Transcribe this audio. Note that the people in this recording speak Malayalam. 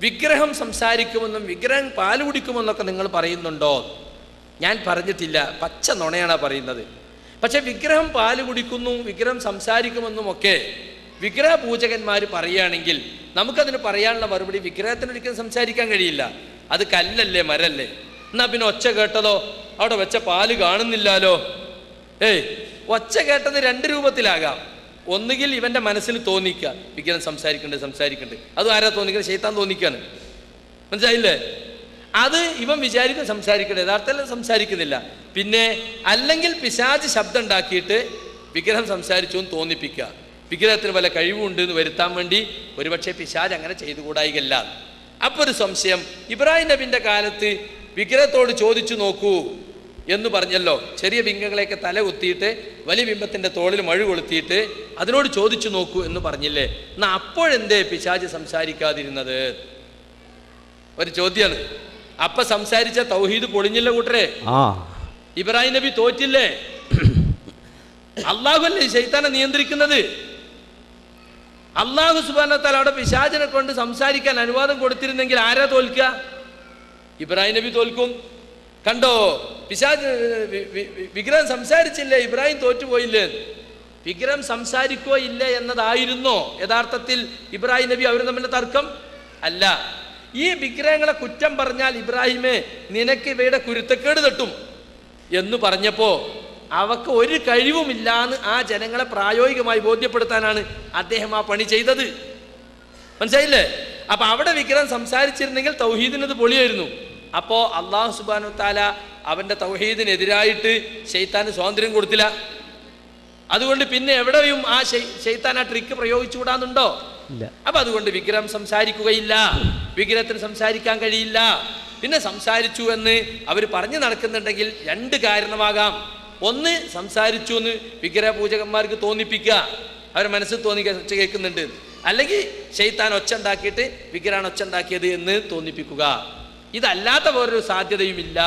വിഗ്രഹം സംസാരിക്കുമെന്നും വിഗ്രഹം പാൽ കുടിക്കുമെന്നൊക്കെ നിങ്ങൾ പറയുന്നുണ്ടോ? ഞാൻ പറഞ്ഞിട്ടില്ല. പച്ച നുണയാണ് പറയുന്നത്. പക്ഷെ വിഗ്രഹം പാൽ കുടിക്കുന്നു വിഗ്രഹം സംസാരിക്കുമെന്നും ഒക്കെ വിഗ്രഹ പൂജകന്മാർ പറയുകയാണെങ്കിൽ നമുക്കതിന് പറയാനുള്ള മറുപടി വിഗ്രഹത്തിന് ഒരിക്കലും സംസാരിക്കാൻ കഴിയില്ല. അത് കല്ലല്ലേ മരല്ലേ? എന്നാ പിന്നെ ഒച്ച കേട്ടതോ? അവിടെ വെച്ച പാൽ കാണുന്നില്ലാലോ ഏയ് ഒച്ച കേട്ടത് രണ്ട് രൂപത്തിലാകാം. ഒന്നുകിൽ ഇവന്റെ മനസ്സിൽ തോന്നിക്കുക. വിഗ്രഹം സംസാരിക്കണ്ടേ സംസാരിക്കണ്ടേ. അതും ആരാ തോന്നിക്കുന്നത് ശൈത്താൻ തോന്നിക്കാണ്. മനസ്സിലായില്ലേ? അത് ഇവൻ വിചാരിക്കും സംസാരിക്കണ്ട. യഥാർത്ഥത്തിൽ സംസാരിക്കുന്നില്ല. പിന്നെ അല്ലെങ്കിൽ പിശാജ് ശബ്ദം ഉണ്ടാക്കിയിട്ട് വിഗ്രഹം സംസാരിച്ചു എന്ന് തോന്നിപ്പിക്കുക. വിഗ്രഹത്തിന് വല്ല കഴിവുണ്ട് എന്ന് വരുത്താൻ വേണ്ടി ഒരുപക്ഷെ പിശാജ് അങ്ങനെ ചെയ്തുകൂടായികല്ല അപ്പൊ ഒരു സംശയം. ഇബ്രാഹിം നബിന്റെ കാലത്ത് വിഗ്രഹത്തോട് ചോദിച്ചു നോക്കൂ. എന്ന് പറഞ്ഞല്ലോ. ചെറിയ ബിംബങ്ങളെയൊക്കെ തല കുത്തിയിട്ട് വലിയ ബിംബത്തിന്റെ തോളിൽ മഴ കൊളുത്തിയിട്ട് അതിനോട് ചോദിച്ചു നോക്കൂ എന്ന് പറഞ്ഞില്ലേ? എന്നാ അപ്പോഴെന്തേ പിശാജ് സംസാരിക്കാതിരുന്നത്? ഒരു ചോദ്യമാണ് അപ്പൊ സംസാരിച്ച തൗഹീദ് പൊളിഞ്ഞില്ല കൂട്ടരെ? ഇബ്രാഹിം നബി തോറ്റില്ലേ? അള്ളാഹുല്ലേ ശൈത്താനെ നിയന്ത്രിക്കുന്നത്? അള്ളാഹു സുബാനത്താൽ അവിടെ പിശാചിനെ കൊണ്ട് സംസാരിക്കാൻ അനുവാദം കൊടുത്തിരുന്നെങ്കിൽ ആരാ തോൽക്കുക? ഇബ്രാഹിം നബി തോൽക്കും. കണ്ടോ പിശാജ് വിഗ്രഹം സംസാരിച്ചില്ലേ? ഇബ്രാഹിം തോറ്റുപോയില്ലേ? വിഗ്രഹം സംസാരിക്കോ ഇല്ല എന്നതായിരുന്നോ? യഥാർത്ഥത്തിൽ ഇബ്രാഹിം നബി അവർ തമ്മിലെ തർക്കം? അല്ല. ഈ വിഗ്രഹങ്ങളെ കുറ്റം പറഞ്ഞാൽ ഇബ്രാഹിമേ നിനക്ക് ഇവയുടെ കുരുത്തക്കേട് തട്ടും. എന്ന് പറഞ്ഞപ്പോ അവക്ക് ഒരു കഴിവുമില്ലാന്ന് ആ ജനങ്ങളെ പ്രായോഗികമായി ബോധ്യപ്പെടുത്താനാണ് അദ്ദേഹം ആ പണി ചെയ്തത്. മനസ്സിലായില്ലേ? അപ്പൊ അവിടെ വിഗ്രഹം സംസാരിച്ചിരുന്നെങ്കിൽ തൗഹീദിനത് പൊളിയായിരുന്നു. അപ്പോ അള്ളാഹു സുബാനു താല അവന്റെ തൗഹീദിനെതിരായിട്ട് ഷെയ്ത്താന് സ്വാതന്ത്ര്യം കൊടുത്തില്ല. അതുകൊണ്ട് പിന്നെ എവിടെയും ആ ഷെയ്- ഷെയ്ത്താൻ ആ ട്രിക്ക് പ്രയോഗിച്ചുകൂടാന്നുണ്ടോ? അപ്പൊ അതുകൊണ്ട് വിഗ്രഹം സംസാരിക്കുകയില്ല. വിഗ്രഹത്തിന് സംസാരിക്കാൻ കഴിയില്ല. പിന്നെ സംസാരിച്ചു എന്ന് അവർ പറഞ്ഞു നടക്കുന്നുണ്ടെങ്കിൽ രണ്ട് കാരണമാകാം. ഒന്ന് സംസാരിച്ചു എന്ന് വിഗ്രഹ പൂജകന്മാർക്ക് തോന്നിപ്പിക്കുക. അവരെ മനസ്സിൽ തോന്നി ഒച്ച കേൾക്കുന്നുണ്ട്. അല്ലെങ്കിൽ ഷെയ്ത്താൻ ഒച്ച ഉണ്ടാക്കിയിട്ട് വിഗ്രഹാണ് ഒച്ച ഉണ്ടാക്കിയത് എന്ന് തോന്നിപ്പിക്കുക. ഇതല്ലാത്ത വേറൊരു സാധ്യതയുമില്ല.